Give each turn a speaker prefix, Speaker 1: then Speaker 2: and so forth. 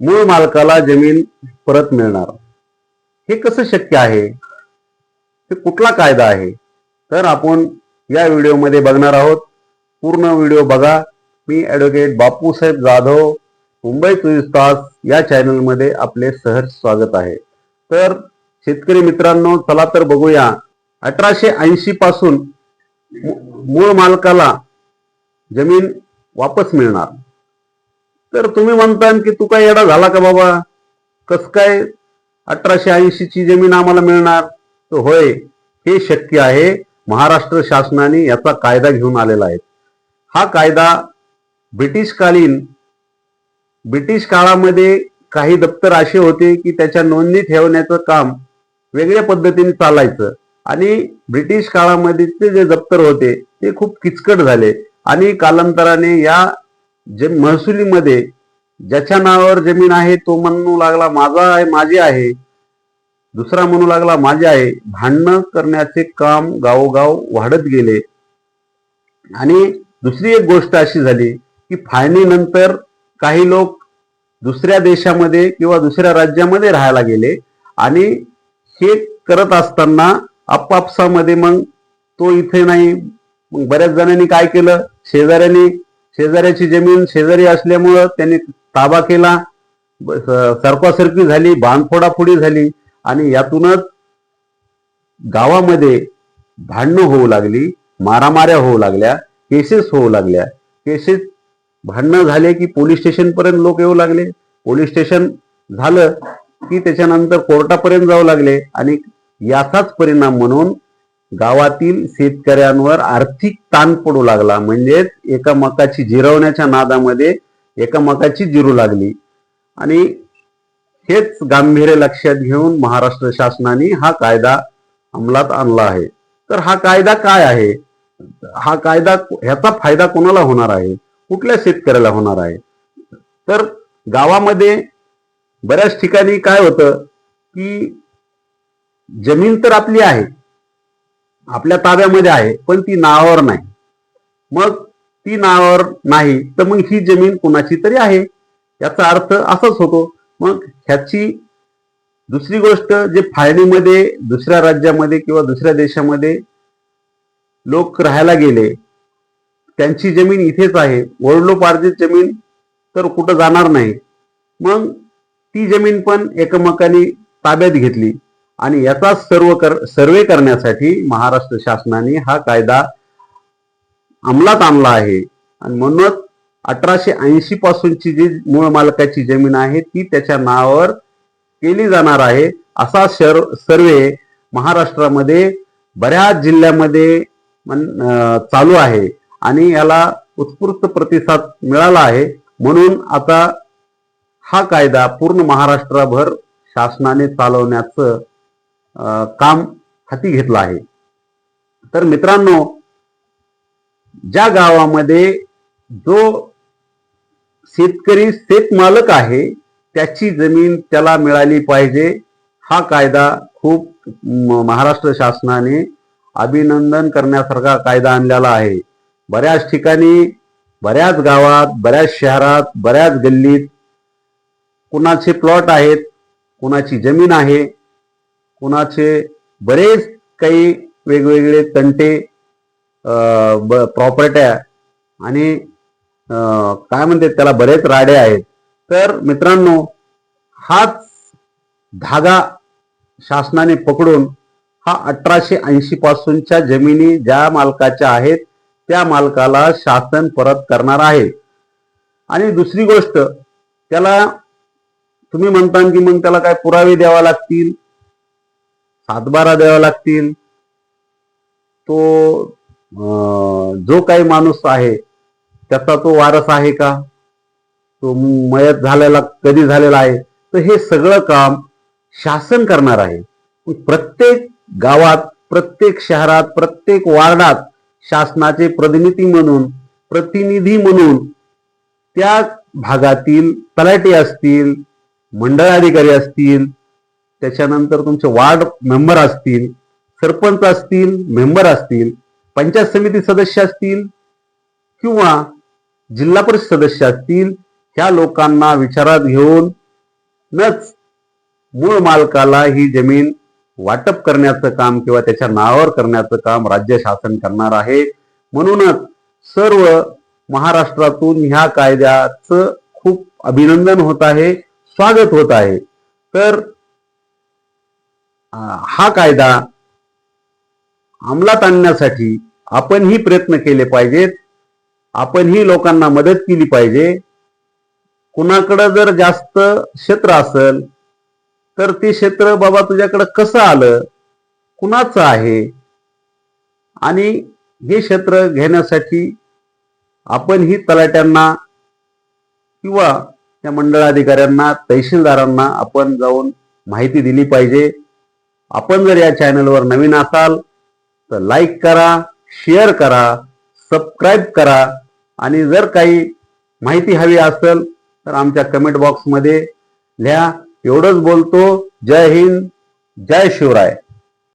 Speaker 1: मूळ मालकाला जमीन परत मिळणार. हे कसं शक्य आहे? हे कुठला कायदा आहे? तर आपण या व्हिडिओमध्ये बघणार आहोत. पूर्ण व्हिडिओ बघा. मी ॲडव्होकेट बापूसाहेब जाधव मुंबई चोवीस तास या चॅनलमध्ये आपले सहर्ष स्वागत आहे. तर शेतकरी मित्रांनो चला तर बघूया. अठराशे ऐंशी पासून मूळ मालकाला जमीन वापस मिळणार. तर तुम्ही म्हणता की तू काय येडा झाला का बाबा? कस काय अठराशे ऐंशी ची जमीन आम्हाला मिळणार? तर होय हे शक्य आहे. महाराष्ट्र शासनाने याचा कायदा घेऊन आलेला आहे. हा कायदा ब्रिटिशकालीन ब्रिटिश काळामध्ये काही दप्तर असे होते की त्याच्या नोंदणी ठेवण्याचं काम वेगळ्या पद्धतीने चालायचं. आणि ब्रिटिश काळामध्ये जे दप्तर होते ते खूप किचकट झाले. आणि कालांतराने या जे महसुलीमध्ये ज्याच्या नावावर जमीन आहे तो म्हणू लागला माझा आहे माझी आहे. दुसरा म्हणू लागला माझे आहे. भांडणं करण्याचे काम गावोगाव वाढत गेले. आणि दुसरी एक गोष्ट अशी झाली की फाळणीनंतर काही लोक दुसऱ्या देशामध्ये किंवा दुसऱ्या राज्यामध्ये राहायला गेले. आणि हे करत असताना आपापसामध्ये मग तो इथे नाही. मग बऱ्याच जणांनी काय केलं? शेजाऱ्यांनी शेजाऱ्याची जमीन शेजारी असल्यामुळं त्यांनी ताबा केला. सरपासरपी झाली बांधफोडाफोडी झाली आणि यातूनच गावामध्ये भांडणं होऊ लागली मारामाऱ्या होऊ लागल्या केसेस होऊ लागल्या. केसेस भांडणं झाले की पोलीस स्टेशन पर्यंत लोक येऊ लागले. पोलीस स्टेशन झालं की त्याच्यानंतर कोर्टापर्यंत जाऊ लागले आणि याचाच परिणाम म्हणून गावातील शेतकऱ्यांवर आर्थिक ताण पडू लागला. म्हणजेच एका मकाची जिरवण्याच्या नादामध्ये एका मकाची जिरू लागली. आणि हेच गांभीर्य लक्षात घेऊन महाराष्ट्र शासनाने हा कायदा अंमलात आणला आहे. तर हा कायदा काय आहे? हा कायदा ह्याचा फायदा कोणाला होणार आहे? कुठल्या शेतकऱ्याला होणार आहे? तर गावामध्ये बऱ्याच ठिकाणी काय होतं की जमीन तर आपली आहे आपल्या ताब्यामध्ये आहे पण ती नावावर नाही. मग ती नावावर नाही तर मग ही जमीन कुणाची तरी आहे. याचा अर्थ असाच होतो. मग ह्याची दुसरी गोष्ट जे फाळणीमध्ये दुसऱ्या राज्यामध्ये किंवा दुसऱ्या देशामध्ये लोक राहायला गेले त्यांची जमीन इथेच आहे. वडलोपार्जित जमीन तर कुठं जाणार नाही. मग ती जमीन पण एकमेकांनी ताब्यात घेतली. आणि याचा सर्व कर सर्वे करण्यासाठी महाराष्ट्र शासनाने हा कायदा अंमलात आणला आहे. आणि म्हणूनच अठराशे ऐंशी पासूनची जी मूळ मालकाची जमीन आहे ती त्याच्या नावावर केली जाणार आहे असा शर सर्वे महाराष्ट्रामध्ये बऱ्याच जिल्ह्यामध्ये चालू आहे. आणि याला उत्स्फूर्त प्रतिसाद मिळाला आहे. म्हणून आता हा कायदा पूर्ण महाराष्ट्रभर शासनाने चालवण्याचं काम हाती घेतलं आहे. तर मित्रांनो ज्या गावामध्ये जो शेतकरी शेतमालक आहे त्याची जमीन त्याला मिळाली पाहिजे हा कायदा खूप महाराष्ट्र शासनाने अभिनंदन करण्यासारखा कायदा आणलेला आहे. बऱ्याच ठिकाणी बऱ्याच गावात बऱ्याच शहरात बऱ्याच गल्लीत कुणाचे प्लॉट आहेत कुणाची जमीन आहे कुणाचे बरेच काही वेगवेगळे तंटे प्रॉपर्ट्या आणि काय म्हणते त्याला बरेच राडे आहेत. तर मित्रांनो हाच धागा शासनाने पकडून हा अठराशे ऐंशी पासूनच्या जमिनी ज्या मालकाच्या आहेत त्या मालकाला शासन परत करणार आहे. आणि दुसरी गोष्ट त्याला तुम्ही म्हणता की मग त्याला काय पुरावे द्यावा लागतील? सातबारा द्यावा लागतील. तो अं, जो काही माणूस आहे त्याचा तो वारस आहे का? तो मयत झालेला कधी झालेला आहे? तर हे सगळं काम शासन करणार आहे. प्रत्येक गावात प्रत्येक शहरात प्रत्येक वार्डात शासनाचे प्रतिनिधी म्हणून प्रतिनिधी म्हणून त्या भागातील तलाटे असतील मंडळ अधिकारी असतील त्याच्यानंतर तुमचे वार्ड मेंबर असतील सरपंच असतील मेंबर असतील पंचायत समिती सदस्य असतील किंवा जिल्हा परिषद सदस्य असतील ह्या लोकांना विचारात घेऊन नच मूळ मालकाला ही जमीन वाटप करण्याचं काम किंवा त्याच्या नावावर करण्याचं काम राज्य शासन करणार आहे. म्हणूनच सर्व महाराष्ट्रातून ह्या कायद्याचं खूप अभिनंदन होत आहे स्वागत होत आहे. तर हा कायदा अंमलात आणण्यासाठी आपणही प्रयत्न केले पाहिजेत. आपणही लोकांना मदत केली पाहिजे. कुणाकडं जर जास्त क्षेत्र असेल तर ते क्षेत्र बाबा तुझ्याकडं कसं आलं कुणाचं आहे? आणि हे क्षेत्र घेण्यासाठी आपण ही तलाट्यांना किंवा त्या मंडळाधिकाऱ्यांना तहसीलदारांना आपण जाऊन माहिती दिली पाहिजे. आपण जर या चॅनलवर नवीन असाल तर लाईक करा शेअर करा सबस्क्राईब करा. आणि जर काही माहिती हवी असेल तर आमच्या कमेंट बॉक्समध्ये लिहा. एवढंच बोलतो. जय हिंद जय शिवराय.